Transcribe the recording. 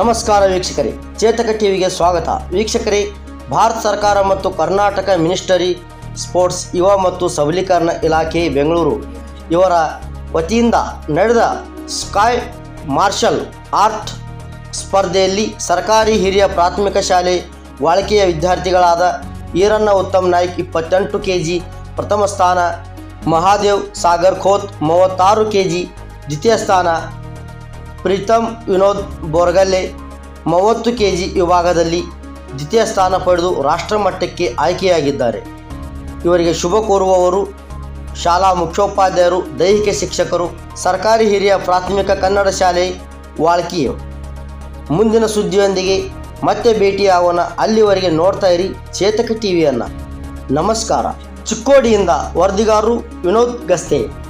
ನಮಸ್ಕಾರ ವೀಕ್ಷಕರೇ, ಚೇತಕ ಟಿವಿಗೆ ಸ್ವಾಗತ. ವೀಕ್ಷಕರೇ, ಭಾರತ ಸರ್ಕಾರ ಮತ್ತು ಕರ್ನಾಟಕ ಮಿನಿಸ್ಟರಿ ಸ್ಪೋರ್ಟ್ಸ್ ಯುವ ಮತ್ತು ಸಬಲೀಕರಣ ಇಲಾಖೆ ಬೆಂಗಳೂರು ಇವರ ವತಿಯಿಂದ ನಡೆದ ಸ್ಕೈ ಮಾರ್ಷಲ್ ಆರ್ಟ್ ಸ್ಪರ್ಧೆಯಲ್ಲಿ ಸರ್ಕಾರಿ ಹಿರಿಯ ಪ್ರಾಥಮಿಕ ಶಾಲೆ ವಾಳಿಕೆಯ ವಿದ್ಯಾರ್ಥಿಗಳಾದ ಈರಣ್ಣ ಉತ್ತಮ್ ನಾಯ್ಕ್ ಇಪ್ಪತ್ತೆಂಟು ಕೆ ಜಿ ಪ್ರಥಮ ಸ್ಥಾನ, ಮಹಾದೇವ್ ಸಾಗರ್ ಖೋತ್ ಮೂವತ್ತಾರು ಕೆ ಜಿ ದ್ವಿತೀಯ ಸ್ಥಾನ ಪ್ರೀತಮ್ ವಿನೋದ್ ಬೋರ್ಗಲ್ಲೆ ಮೂವತ್ತು ಕೆ ಜಿ ವಿಭಾಗದಲ್ಲಿ ದ್ವಿತೀಯ ಸ್ಥಾನ ಪಡೆದು ರಾಷ್ಟ್ರಮಟ್ಟಕ್ಕೆ ಆಯ್ಕೆಯಾಗಿದ್ದಾರೆ. ಇವರಿಗೆ ಶುಭ ಕೋರುವವರು ಶಾಲಾ ಮುಖ್ಯೋಪಾಧ್ಯಾಯರು, ದೈಹಿಕ ಶಿಕ್ಷಕರು, ಸರ್ಕಾರಿ ಹಿರಿಯ ಪ್ರಾಥಮಿಕ ಕನ್ನಡ ಶಾಲೆ ವಾಳ್ಕಿಯು ಮುಂದಿನ ಸುದ್ದಿಯೊಂದಿಗೆ ಮತ್ತೆ ಭೇಟಿಯಾಗೋಣ. ಅಲ್ಲಿವರೆಗೆ ನೋಡ್ತಾ ಇರಿ ಚೇತಕ ಟಿವಿಯನ್ನು. ನಮಸ್ಕಾರ. ಚಿಕ್ಕೋಡಿಯಿಂದ ವರದಿಗಾರರು ವಿನೋದ್ ಗಸ್ತೆ.